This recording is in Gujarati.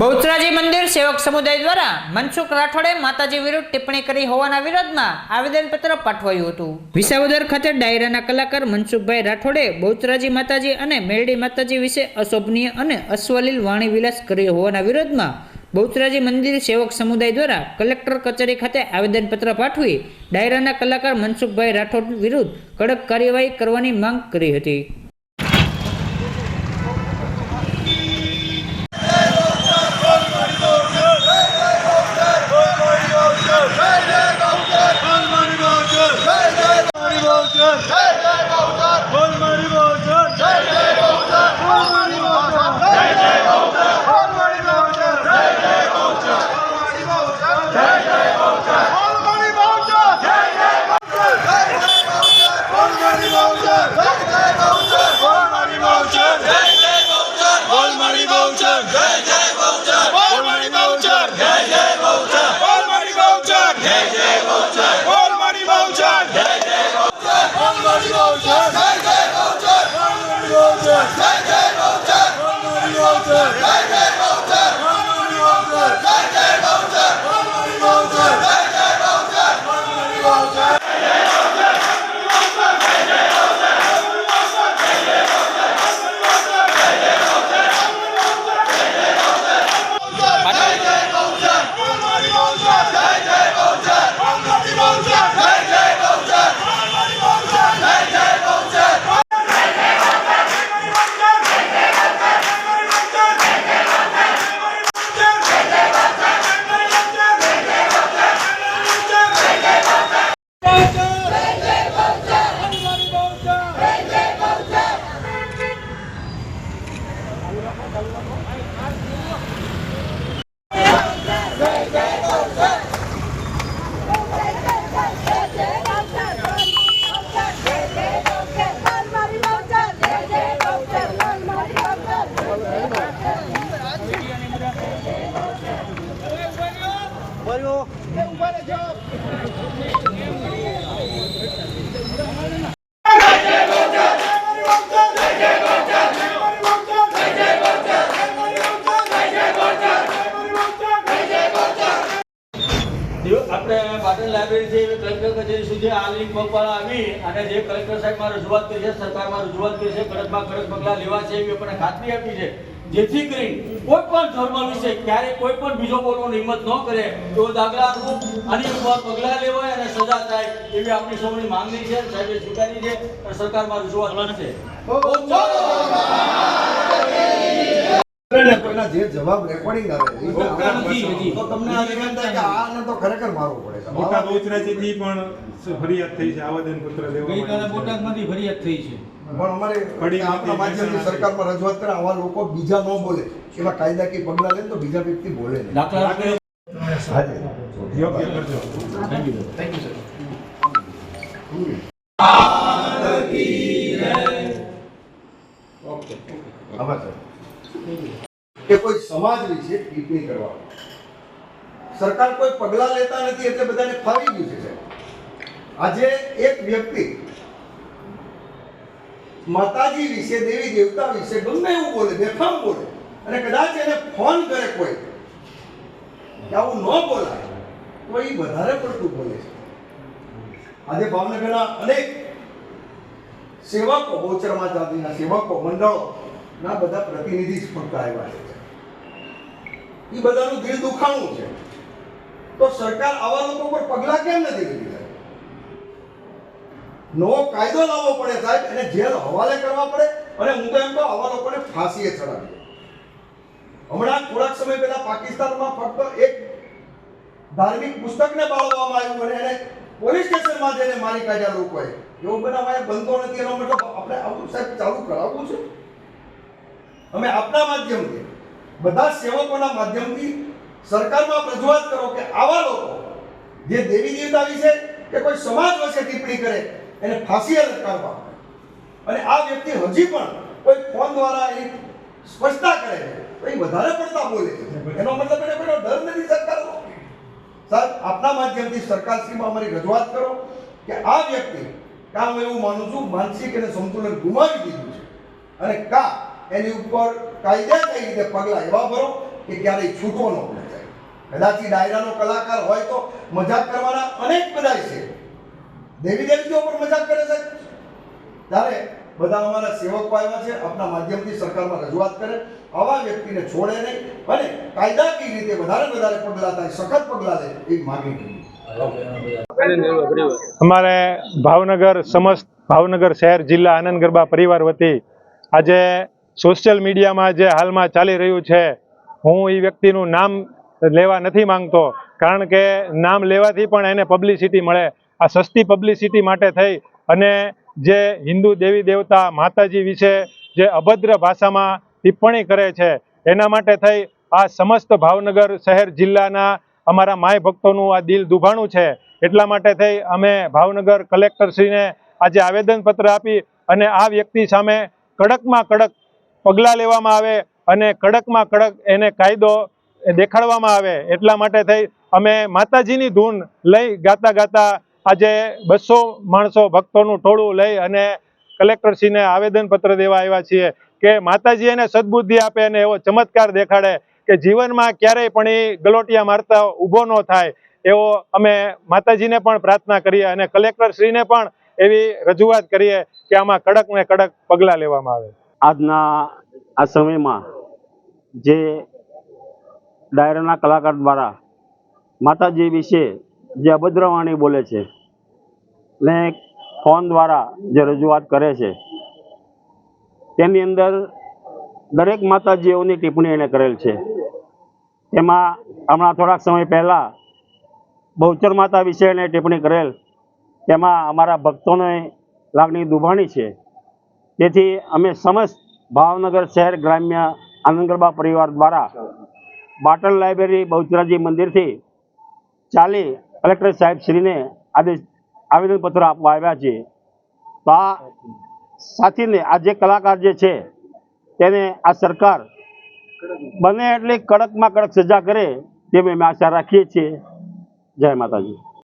બહુચરાજી મંદિર સેવક સમુદાય દ્વારા મનસુખ રાઠોડે માતાજી વિરુદ્ધ ટિપ્પણી કરી હોવાના વિરોધમાં આવેદનપત્ર પાઠવાયું હતું. વિસાવદર ખાતે ડાયરાના કલાકાર મનસુખભાઈ રાઠોડે બહુચરાજી માતાજી અને મેરડી માતાજી વિશે અશોભનીય અને અશ્વલીલ વાણી વિલાસ કર્યો હોવાના વિરોધમાં બહુચરાજી મંદિર સેવક સમુદાય દ્વારા કલેક્ટર કચેરી ખાતે આવેદનપત્ર પાઠવી ડાયરાના કલાકાર મનસુખભાઈ રાઠોડ વિરુદ્ધ કડક કાર્યવાહી કરવાની માંગ કરી હતી. દિવ- આપણે પાટણ લાઇબ્રેરીથી કલેક્ટર કચેરી સુધી આ લિંક પગપાળા આવી અને જે કલેક્ટર સાહેબમાં રજૂઆત કરી છે સરકારમાં રજૂઆત કરી છે, કડકમાં કડક પગલાં લેવા છે એવી આપણને ખાતરી આપી છે. જેથી કરી કોઈ પણ ધર્મ વિશે ક્યારે કોઈ પણ બીજો બોલવાની હિંમત ન કરે તો દાખલા આની ઉપર પગલાં લેવાય અને સજા થાય એવી આપણી સૌની માંગણી છે સાહેબે સ્વીકારી છે અને સરકારમાં રજૂઆત છે જે જવાબ રેકોર્ડિંગ આવે. તો તમને આ થાય કે આને તો ખરેખર મારવું પડે મોટા બહુચરાજીથી પણ ફરિયાદ થઈ છે આવેદન પત્ર ગઈકાલે માટે. બોટાદમાંથી ફરિયાદ થઈ છે પણ અમારે આપણા માધ્યમથી. સરકારમાં રજૂઆત કરે આવા લોકો બીજા ન બોલે. એવા કાયદાકીય પગલાં લે તો બીજા વ્યક્તિ બોલે નહીં. થેન્ક યુ થેન્ક યુ સાહેબ. કે કોઈ સમાજ વિશે ટિપ્પણી કરવા. સરકાર કોઈ પગલા લેતા નથી એટલે બધાને ફાવી ગયું છે આજે એક વ્યક્તિ માતાજી વિશે, દેવી દેવતા વિશે ગમે એવું બોલે, બેફામ બોલે. અને કદાચ એને ફોન કરે કોઈ. આવું ન બોલાય, તો એ વધારે પડતું બોલે છે. આજે ભાવનગરના અનેક સેવકો બહુચરમાં જાતિના સેવકો મંડળો ના બધા પ્રતિનિધિ ફક્ત આવ્યા છે. એ બધાનું દિલ દુખાણું છે. તો સરકાર આવા લોકો પર પગલાં કેમ નથી સાહેબ? નવો કાયદો લાવવો પડે સાહેબ, એને જેલ હવાલે કરવા પડે અને હું તો એમ કહું, આવા લોકોને ફાંસીએ ચડાવીએ. હમણાં થોડાક સમય પહેલા પાકિસ્તાનમાં ફક્ત એક ધાર્મિક પુસ્તકને બાળવામાં આવ્યું અને એને પોલીસ સ્ટેશનમાં જઈને મારી કાઢ્યા લોકોએ એવો બનાવ અહીંયા બનતો નથી, એનો મતલબ આપણે આવું સાહેબ ચાલુ કરાવવું છે? અમે આપના માધ્યમથી, બધા સેવકોના માધ્યમથી સરકારમાં રજૂઆત કરો કે આવા લોકો જે દેવી દેવતા વિશે કે કોઈ સમાજ વિશે ટિપ્પણી કરે એને ફાંસી લટકાવવા અને આ વ્યક્તિ હજી પણ કોઈ ફોન દ્વારા એની સ્પષ્ટતા કરે તો એ વધારે પડતા બોલે એનો મતલબ એને કોઈનો ડર નથી સરકારનો. સાહેબ, આપના માધ્યમથી સરકારશ્રીમાં અમારી રજૂઆત કરો કે આ વ્યક્તિ કાં હું એવું માનું છું, માનસિક અને સંતુલન ગુમાવી દીધું છે. અને કા એની ઉપર કાયદા કઈ રીતે પગલાં એવા ભરો કે ક્યારેય છૂટો ન જાય કદાચ ડાયરાનો કલાકાર હોય તો મજાક કરવાના અનેક બધા છે. દેવી દેવીઓ પર મજાક કરે છે. ત્યારે બધા અમારા સેવકો આવ્યા છે, આપના માધ્યમથી સરકારમાં રજૂઆત કરે. આવા વ્યક્તિને છોડે નહીં. અને કાયદાકીય રીતે વધારે વધારે પગલાં થાય, સખત પગલાં લે, એ માગણી કરી. અમારે ભાવનગર સમસ્ત ભાવનગર શહેર જિલ્લા આનંદ ગરબા પરિવાર વતી આજે સોશિયલ મીડિયામાં જે હાલમાં ચાલી રહ્યું છે, હું એ વ્યક્તિનું નામ લેવા નથી માંગતો, કારણ કે નામ લેવાથી પણ એને પબ્લિસિટી મળે. આ સસ્તી પબ્લિસિટી માટે થઈ અને જે હિન્દુ દેવી દેવતા માતાજી વિશે જે અભદ્ર ભાષામાં ટિપ્પણી કરે છે, એના માટે થઈ આ સમસ્ત ભાવનગર શહેર જિલ્લાના અમારા માય ભક્તોનું આ દિલ દુભાણું છે. એટલા માટે થઈ અમે ભાવનગર કલેક્ટરશ્રીને આજે આવેદનપત્ર આપી અને આ વ્યક્તિ સામે કડકમાં કડક પગલાં લેવામાં આવે અને કડકમાં કડક એને કાયદો દેખાડવામાં આવે. એટલા માટે થઈ અમે માતાજીની ધૂન લઈ ગાતા ગાતા આજે બસો માણસો ભક્તોનું ટોળું લઈ અને કલેક્ટરશ્રીને આવેદનપત્ર દેવા આવ્યા છીએ કે માતાજી એને સદબુદ્ધિ આપે અને એવો ચમત્કાર દેખાડે કે જીવનમાં ક્યારેય પણ એ ગલોટિયા મારતા ઊભો ન થાય, એવો અમે માતાજીને પણ પ્રાર્થના કરીએ અને કલેક્ટરશ્રીને પણ એવી રજૂઆત કરીએ કે આમાં કડક ને કડક પગલાં લેવામાં આવે. આજના આ સમયમાં જે ડાયરાના કલાકાર દ્વારા માતાજી વિશે જે અભદ્રવાણી બોલે છે. ને ફોન દ્વારા જે રજૂઆત કરે છે. તેની અંદર દરેક માતાજીઓની ટિપ્પણી એણે કરેલ છે. એમાં હમણાં થોડાક સમય પહેલાં બહુચર માતા વિશે એણે ટિપ્પણી કરેલ. તેમાં અમારા ભક્તોને લાગણી દુભાણી છે. તેથી અમે સમસ્ત ભાવનગર શહેર ગ્રામ્ય આનંદગરબા પરિવાર દ્વારા બાટલ લાઇબ્રેરી બહુચરાજી મંદિરથી ચાલી કલેક્ટર સાહેબ શ્રીને આદેશ આવેદનપત્ર આપવા આવ્યા છે. તો આ સાથીને આ જે કલાકાર જે છે, તેને આ સરકાર બને એટલી કડકમાં કડક સજા કરે તેવી અમે આશા રાખીએ છીએ. જય માતાજી.